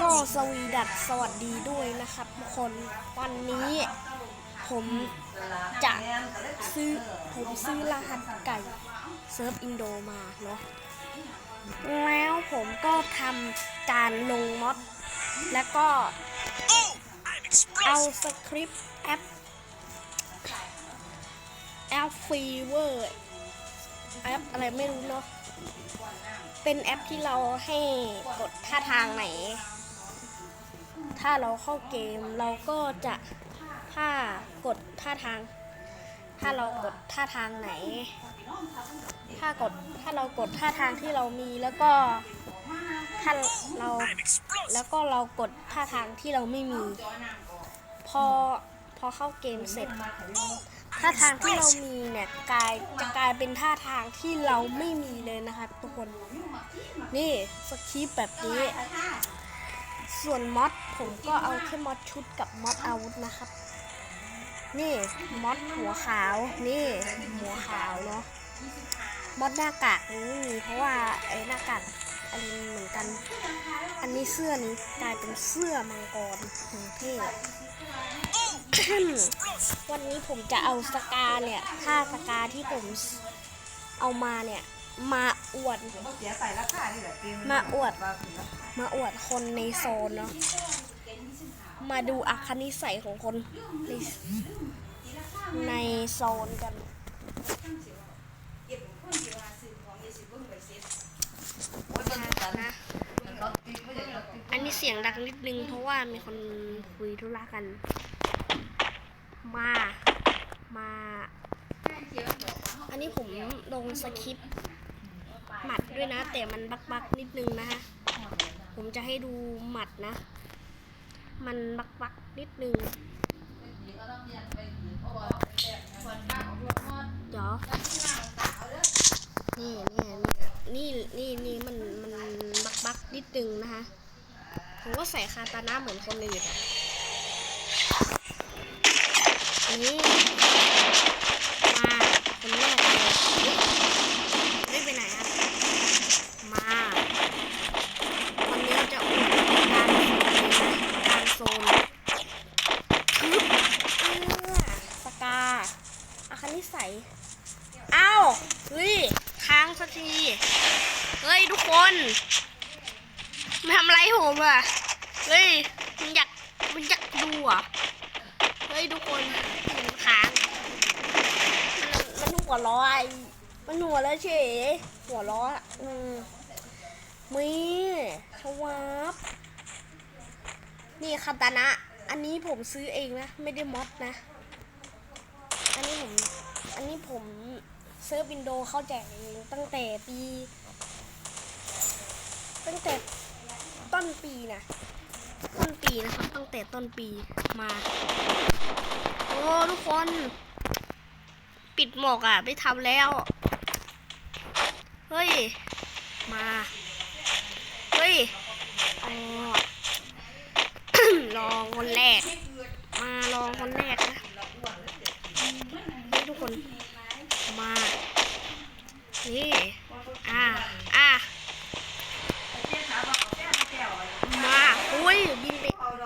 ก็สวีดัสสวัสดีด้วยนะครับทุกคนวันนี้ผมจะซื้อผมซื้อรหัสไก่เซิร์ฟอินโดมาเนาะแล้วผมก็ทำการลงมอดแล้วก็เอาสคริปต์แอปแอปฟีเวอร์ แอปอะไรไม่รู้เนาะ เป็นแอปที่เราให้กดท่าทางไหน ถ้าเราเข้าเกมเราก็จะถ้ากดท่าทาง ถ้าเรากดท่าทางไหน ถ้ากดถ้าเรากดท่าทางที่เรามีแล้วก็ถ้าเราแล้วก็เรากดท่าทางที่เราไม่มี พอพอเข้าเกมเสร็จ ท่าทางที่เรามีเนี่ยกลายจะกลายเป็นท่าทางที่เราไม่มีเลยนะครับทุกคน นี่สคริปแบบนี้ ส่วนมอดผมก็เอาแค่มอดชุดกับมอดอาวุธนะครับ นี่มอดหัวขาว นี่หัวขาวเนาะมอดหน้ากากนี้ไม่มีเพราะว่าไอ้หน้ากากอันนี้เหมือนกัน อันนี้เสื้อนี้กลายเป็นเสื้อมังกรของเทพ วันนี้ผมจะเอาสกาเนี่ยท่าสกาที่ผมเอามาเนี่ย มาอวด มาอวด มาอวดคนในโซนเนาะ มาดูอัคนิสัยของคนในในโซนกันนะอันนี้เสียงดังนิดนึงเพราะว่ามีคนคุยธุระกัน มา มา อันนี้ผมลงสคริปต์หมัดด้วยนะ แต่มันบักบักนิดนึงนะฮะ ผมจะให้ดูหมัดนะ มันบักบักนิดนึง เดี๋ยวนี่นี่นี่นี่นี่มันมันบักบักนิดนึงนะคะผมก็ใส่คาตานะเหมือนคนอื่นอะ นี่มาคนแรกเลยไม่ไปไหนอะมาวันนี้จะอุดการโซนการโซนทึบเออสกาอาคานิสัยเอ้าเฮ้ยค้างสักทีเฮ้ยทุกคนมาทำไรผมอะเฮ้ยมันอยากมันอยากดูอะ ฮ้ยทุกคนมันค้างมันมันหัวร้อไอมันหัวแล้วเฉยหัวร้ออะอืมมีชวับนี่คาตานะ อันนี้ผมซื้อเองนะ ไม่ได้มอดนะ อันนี้ผม อันนี้ผมเซิร์ฟวินโดว์เข้าแจกเองตั้งแต่ปี ตั้งแต่ต้นปีนะต้น ปีนะครับ ตั้งแต่ต้นปีมา โอ้ทุกคน ปิดหมอกอะ ไม่ทำแล้ว เฮ้ย มา เฮ้ย อ๋อลองคนแรก มาลองคนแรกนะเฮ้ยทุกคน มา นี่ อ่า อ่า มาอุ้ย บินไป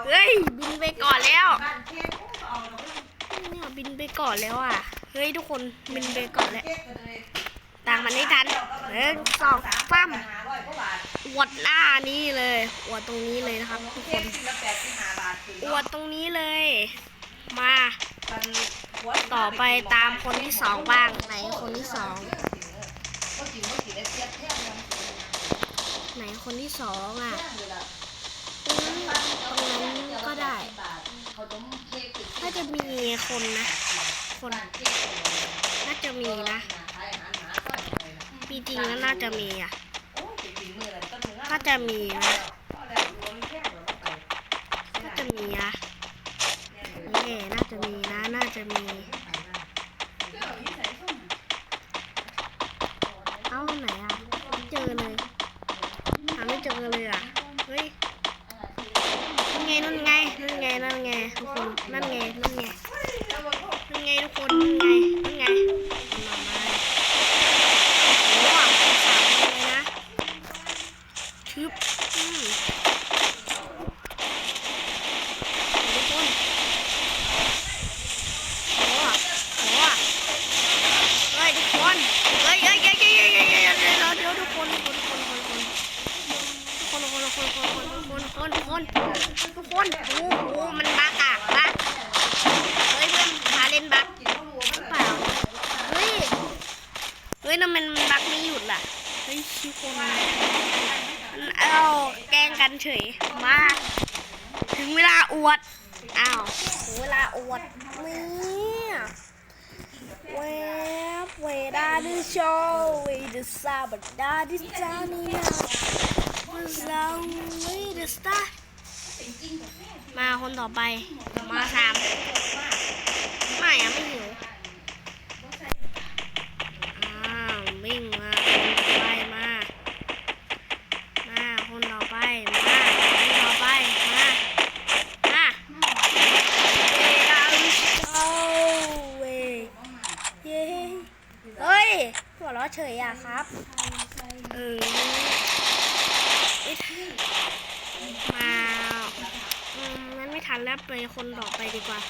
เฮ้ย บินไปก่อนแล้ว เนี่ย บินไปก่อนแล้วอะ เฮ้ยทุกคนบินไปก่อนแล้ว ต่างมันไม่ทันหนึ่งสองปั้มอวดหน้านี้เลยอวดตรงนี้เลยนะครับทุกคนอวดตรงนี้เลย มา ต่อไปตามคนที่สองบ้างไหนคนที่สองไหนคนที่สองอะตรงนั้นก็ได้ น่าจะมีคนนะ คนน่าจะมีนะปีจริงแล้วน่าจะมีอะน่าจะมีนะน่าจะมีนะนี่น่าจะมีนะ น่าจะมี เอ้าไหนอะไม่เจอเลยหาไม่เจอเลยอะ เฮ้ย นั่นไง นั่นไง นั่นไงทุกคนนั่นไงนั่นไงนั่นไงทุกคนนั่นไงนั่นไงมามาโอ้โหสามเลยนะชึบอืม คนทุก คนโอ้โหมันบักอะบักเฮ้ยเพื่อนพาเล่นบักหรือเปล่า เฮ้ย เฮ้ยทำไมมันบักไม่หยุดล่ะ เฮ้ยชิคนมันเอาแกล้งกันเฉย มา ถึงเวลาอวด อ้าว ถึงเวลาอวดเนี่ยเวฟเวดาดิโชเวดซาบัดาดิจานีนามันเราเวดสตา มาคนต่อไปมาสามไม่อะไม่หิวอ้าววิ่งมาคนต่อไปมามาคนต่อไปมาคนต่อไปมามาเวลาโอ้เว้ยเย้เฮ้ยหัวเราะเฉยอะครับเออมา งั้นไม่ทันแล้วไปคนต่อไปดีกว่า